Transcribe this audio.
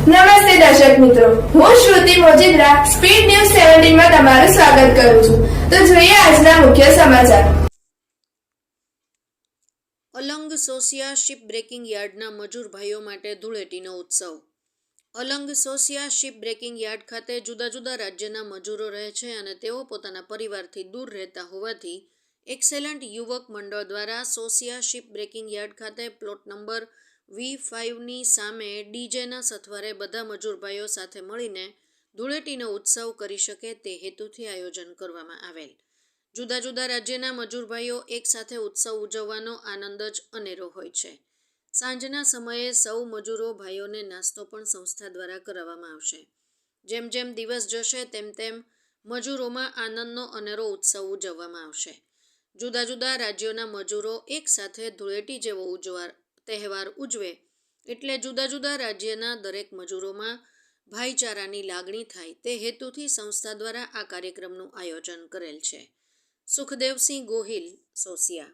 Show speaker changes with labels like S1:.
S1: નમસ્તે દર્શક મિત્રો. હું શ્રુતિ મોજીદ્રા, સ્પીડ ન્યૂઝ સેવન્ટીનમાં તમારું સ્વાગત કરું છું. તો જોઈએ આજના મુખ્ય સમાચાર.
S2: અલંગ સોસિયા શિપ બ્રેકિંગ યાર્ડના મજૂર ભાઈઓ માટે ધૂળેટીનો ઉત્સવ. Alang Sosiya ship breaking yard ખાતે જુદા જુદા રાજ્યના મજૂરો રહે છે અને તેઓ પોતાના પરિવારથી દૂર રહેતા હોવાથી એક્સેલન્ટ યુવક મંડળ દ્વારા સોસિયા શિપ બ્રેકિંગ યાર્ડ ખાતે પ્લોટ નંબર વી ફાઇવની સામે ડીજેના સથવારે બધા મજૂરભાઈઓ સાથે મળીને ધૂળેટીનો ઉત્સવ કરી શકે તે હેતુથી આયોજન કરવામાં આવેલ. જુદા જુદા રાજ્યના મજૂરભાઈઓ એકસાથે ઉત્સવ ઉજવવાનો આનંદ જ અનેરો હોય છે. સાંજના સમયે સૌ મજૂરો ભાઈઓને નાસ્તો પણ સંસ્થા દ્વારા કરાવવામાં આવશે. જેમ જેમ દિવસ જશે તેમ તેમ મજૂરોમાં આનંદનો અનેરો ઉત્સવ ઉજવવામાં આવશે. જુદા જુદા રાજ્યોના મજૂરો એકસાથે ધૂળેટી જેવો ઉજવા તહેવાર ઉજવે એટલે જુદા જુદા રાજ્યના દરેક મજૂરોમાં ભાઈચારાની લાગણી થાય તે હેતુથી સંસ્થા દ્વારા આ કાર્યક્રમનું આયોજન કરેલ છે. સુખદેવસિંહ ગોહિલ, સોસિયા.